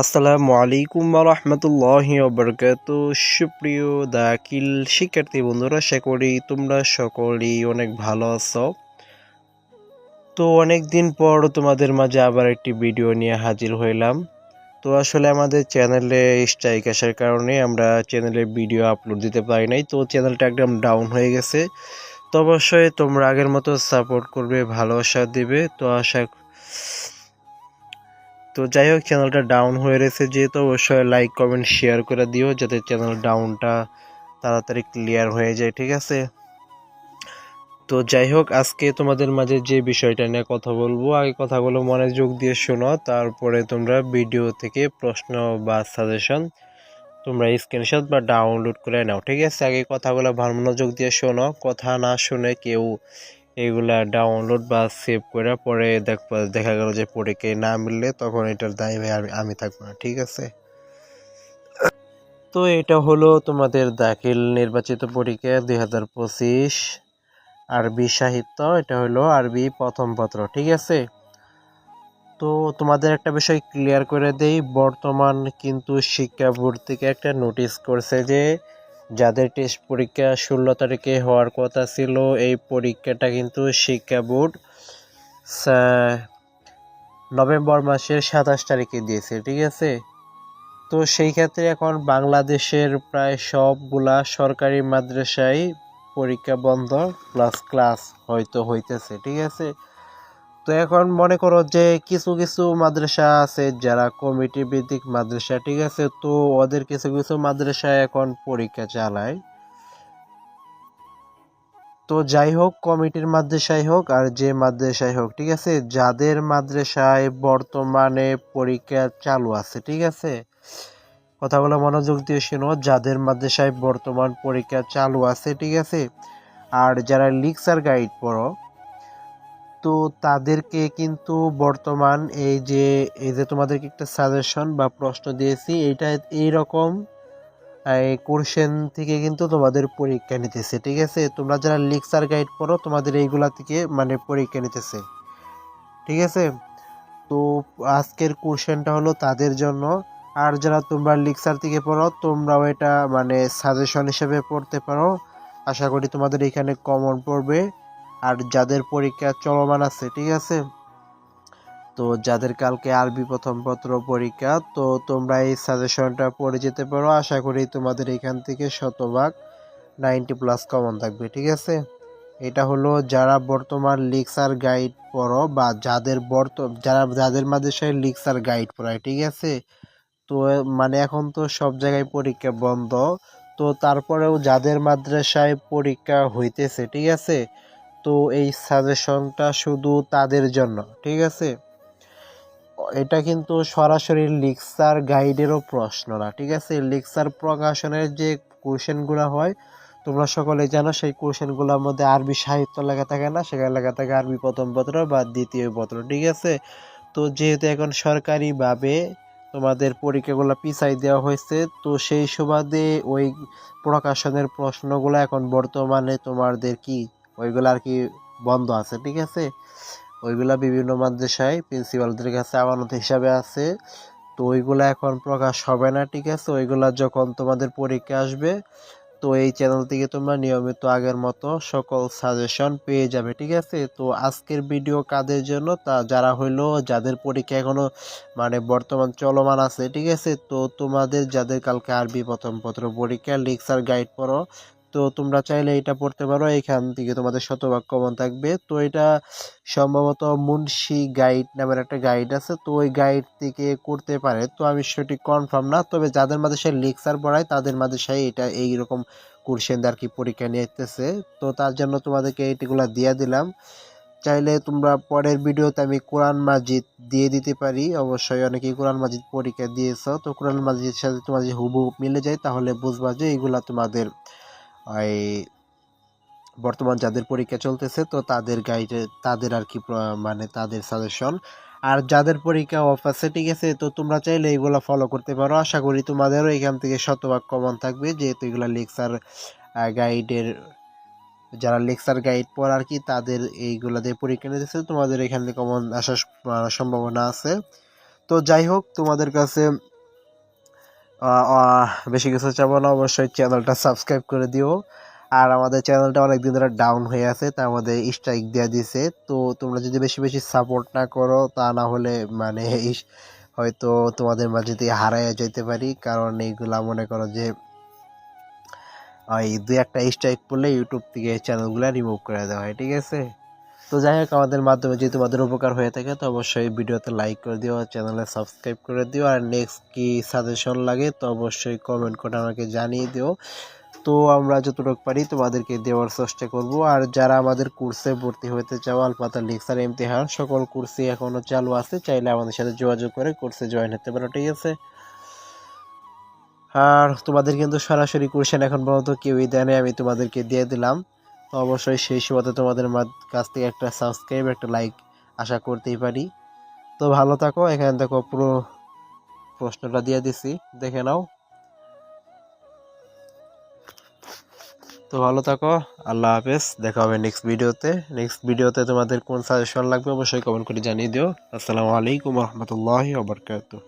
আসসালামু আলাইকুম রহমতুল্লাহ বরকাত সুপ্রিয় দাকিল শিক্ষার্থী বন্ধুরা, আশা করি তোমরা সকলেই অনেক ভালো আছো। তো অনেক দিন পর তোমাদের মাঝে আবার একটি ভিডিও নিয়ে হাজির হইলাম। তো আসলে আমাদের চ্যানেলে স্ট্রাইক আসার কারণে আমরা চ্যানেলে ভিডিও আপলোড দিতে পারি নাই। তো চ্যানেলটা একদম ডাউন হয়ে গেছে। তো অবশ্যই তোমরা আগের মতো সাপোর্ট করবে, ভালোবাসা দিবে। তো আশা তো যাই হোক চ্যানেলটা ডাউন হয়ে রয়েছে যেহেতু অবশ্যই লাইক কমেন্ট শেয়ার করে দিও যাতে চ্যানেল ডাউনটা তাড়াতাড়ি ক্লিয়ার হয়ে যায়, ঠিক আছে? তো যাই হোক, আজকে তোমাদের মাঝে যে বিষয়টা নিয়ে কথা বলব, আগে কথাগুলো মনোযোগ দিয়ে শোনো, তারপরে তোমরা ভিডিও থেকে প্রশ্ন বা সাজেশন তোমরা স্ক্রিনশট বা ডাউনলোড করে নাও, ঠিক আছে? আগে কথাগুলো ভালো মনোযোগ দিয়ে শোনো, কথা না শুনে কেউ এগুলা ডাউনলোড বা সেভ করে পরে দেখবা, দেখা গেল যে পরীক্ষায় না মিললে তখন এটার দায়ী আমি আমি থাকব না, ঠিক আছে? তো এটা হলো তোমাদের দাখিল নির্বাচিত পরীক্ষা দুই হাজার পঁচিশ আরবি সাহিত্য, এটা হলো আরবি প্রথম পত্র, ঠিক আছে? তো তোমাদের একটা বিষয় ক্লিয়ার করে দেই, বর্তমান কিন্তু শিক্ষা বোর্ড থেকে একটা নোটিশ করছে যে যাদের টেস্ট পরীক্ষা ষোলো তারিখে হওয়ার কথা ছিল, এই পরীক্ষাটা কিন্তু শিক্ষা বোর্ড নভেম্বর মাসের সাতাশ তারিখে দিয়েছে, ঠিক আছে? তো সেই ক্ষেত্রে এখন বাংলাদেশের প্রায় সবগুলা সরকারি মাদ্রাসায় পরীক্ষা বন্ধ প্লাস ক্লাস হয়তো হইতেছে, ঠিক আছে? তো এখন মনে করো যে কিছু কিছু মাদ্রাসা আছে যারা কমিটি ভিত্তিক মাদ্রাসা, ঠিক আছে? তো ওদের কিছু কিছু মাদ্রাসায় এখন পরীক্ষা চালায়। তো যাই হোক কমিটির মাদ্রাসায় হোক আর যে মাদ্রাসায় হোক, ঠিক আছে? যাদের মাদ্রাসায় বর্তমানে পরীক্ষা চালু আছে, ঠিক আছে? কথাগুলো মনোযোগ দিয়ে শোনো, যাদের মাদ্রাসায় বর্তমান পরীক্ষা চালু আছে, ঠিক আছে? আর যারা লিক্সার গাইড পড়ো তো তাদেরকে কিন্তু বর্তমান এই যে এই যে তোমাদেরকে একটা সাজেশন বা প্রশ্ন দিয়েছি এইটা এইরকম কোশ্চেন থেকে কিন্তু তোমাদের পরীক্ষা নিতেছে, ঠিক আছে? তোমরা যারা লিক্সার গাইড পড়ো, তোমাদের এইগুলা থেকে মানে পরীক্ষা নিতেছে, ঠিক আছে? তো আজকের কোশ্চেনটা হলো তাদের জন্য, আর যারা তোমরা লিক্সার থেকে পড়ো, তোমরাও এটা মানে সাজেশন হিসেবে পড়তে পারো। আশা করি তোমাদের এখানে কমন পড়বে। আর যাদের পরীক্ষা চলমান আছে, ঠিক আছে? তো যাদের কালকে আরবি প্রথম পত্র পরীক্ষা, তো তোমরা এই সাজেশনটা পড়ে যেতে পারো। আশা করি তোমাদের এখান থেকে শতভাগ নাইনটি প্লাস কমন থাকবে, ঠিক আছে? এটা হলো যারা বর্তমান লিক্সার গাইড পড়ো বা যাদের বর্ত, যারা, যাদের মাদ্রাসায় লিক্সার গাইড পড়ায়, ঠিক আছে? তো মানে এখন তো সব জায়গায় পরীক্ষা বন্ধ। তো তারপরেও যাদের মাদ্রাসায় পরীক্ষা হইতেছে, ঠিক আছে? তো এই সাজেশনটা শুধু তাদের জন্য, ঠিক আছে? এটা কিন্তু সরাসরি লিক্সার গাইডেরও প্রশ্ন না, ঠিক আছে? লিক্সার প্রকাশনের যে কোশ্চেনগুলো হয়, তোমরা সকলে জানো সেই কোশ্চেনগুলোর মধ্যে আরবি সাহিত্য লেখা থাকে না, সেখানে লেখা থাকে আরবি প্রথম পত্র বা দ্বিতীয় পত্র, ঠিক আছে? তো যেহেতু এখন সরকারিভাবে তোমাদের পরীক্ষাগুলো পিছাই দেওয়া হয়েছে, তো সেই সুবাদে ওই প্রকাশনের প্রশ্নগুলো এখন বর্তমানে তোমাদের কি ওইগুলো আর কি বন্ধ আছে, ঠিক আছে? ওইগুলা বিভিন্ন মাদ্রাসায় প্রিন্সিপালদের কাছে আমানত হিসাবে আছে। তো ওইগুলা এখন প্রকাশ হবে না, ঠিক আছে? ওইগুলা যখন তোমাদের পরীক্ষা আসবে, তো এই চ্যানেল থেকে তোমরা নিয়মিত আগের মতো সকল সাজেশন পেয়ে যাবে, ঠিক আছে? তো আজকের ভিডিও কাদের জন্য? তা যারা হইল, যাদের পরীক্ষা এখনও মানে বর্তমান চলমান আছে, ঠিক আছে? তো তোমাদের যাদের কালকে আরবি প্রথম পত্র পরীক্ষা লিক্সার গাইড পড়ো তো তোমরা চাইলে এটা পড়তে পারো, এখান থেকে তোমাদের শতভাগ কমন থাকবে। তো এটা সম্ভবত মুন্সি গাইড নামের একটা গাইড আছে, তো ওই গাইড থেকে করতে পারে। তো আমি সেটি কনফার্ম না, তবে যাদের সে লেকচার পড়ায়, তাদের মাঝে সে এটা এইরকম কোর্সেন আর কি পরীক্ষা নিতেছে। তো তার জন্য তোমাদেরকে এইটিগুলো দিয়ে দিলাম। চাইলে তোমরা পরের ভিডিওতে আমি কোরআন মাজিদ দিয়ে দিতে পারি। অবশ্যই অনেকেই কোরআন মাজিদ পরীক্ষা দিয়েছ, তো কোরআন মাজিদের সাথে তোমার যে হুবু মিলে যায়, তাহলে বুঝবা যে এইগুলা তোমাদের এই বর্তমান যাদের পরীক্ষা চলতেছে, তো তাদের গাইডে তাদের আর কি মানে তাদের সাজেশন আর যাদের পরীক্ষা অফ আছে ঠিক আছে তো তোমরা চাইলে এইগুলো ফলো করতে পারো। আশা করি তোমাদেরও এখান থেকে শতভাগ কমন থাকবে, যেহেতু এগুলো লেকচার গাইডের যারা লেকচার গাইড পর আর কি, তাদের এইগুলা দিয়ে পরীক্ষা নিতেছে তোমাদের এখান থেকে কমন আসার সম্ভাবনা আছে। তো যাই হোক, তোমাদের কাছে বেশি কিছু চাবো না, অবশ্যই চ্যানেলটা সাবস্ক্রাইব করে দিও। আর আমাদের চ্যানেলটা অনেক দিন ধরে ডাউন হয়ে আছে, তা আমাদের স্ট্রাইক দেওয়া দিছে। তো তোমরা যদি বেশি বেশি সাপোর্ট না করো, তা না হলে মানে হয়তো তোমাদের মাঝে দিয়ে হারাইয়া যেতে পারি। কারণ এইগুলা মনে করো যে, ওই দু একটা স্ট্রাইক পড়লে ইউটিউব থেকে চ্যানেলগুলো রিমুভ করে দেওয়া হয়, ঠিক আছে? তো যাই হোক আমাদের মাধ্যমে যদি তোমাদের উপকার হয়ে থাকে তো অবশ্যই ভিডিওতে লাইক করে দিও চ্যানেলে সাবস্ক্রাইব করে দিও আর নেক্সট কি সাজেশন লাগে তো অবশ্যই কমেন্ট করে আমাকে জানিয়ে দিও। তো আমরা যতটুকু পারি তোমাদেরকে দেওয়ার চেষ্টা করব আর যারা আমাদের কোর্সে ভর্তি হতে চাও আলপাতা লিক্সার ইমতিহান সকল কোর্সই এখনও চালু আছে চাইলে আমাদের সাথে যোগাযোগ করে কোর্সে জয়েন হতে পারো ঠিক আছে? আর তোমাদের কিন্তু সরাসরি কোর্সেন এখন পর্যন্ত কেউই দেয় নাই, আমি তোমাদেরকে দিয়ে দিলাম। তো অবশ্যই সেই সুবাদে তোমাদের কাছ থেকে একটা সাবস্ক্রাইব একটা লাইক আশা করতেই পারি। তো ভালো থাকো, এখানে দেখো পুরো প্রশ্নটা দিয়ে দিছি, দেখে নাও। তো ভালো থাকো, আল্লাহ হাফেজ, দেখা হবে নেক্সট ভিডিওতে নেক্সট ভিডিওতে তোমাদের কোন সাজেশন লাগবে অবশ্যই কমেন্ট করে জানিয়ে দিও। আসসালামু আলাইকুম রহমতুল্লাহি ওবরকাতুহ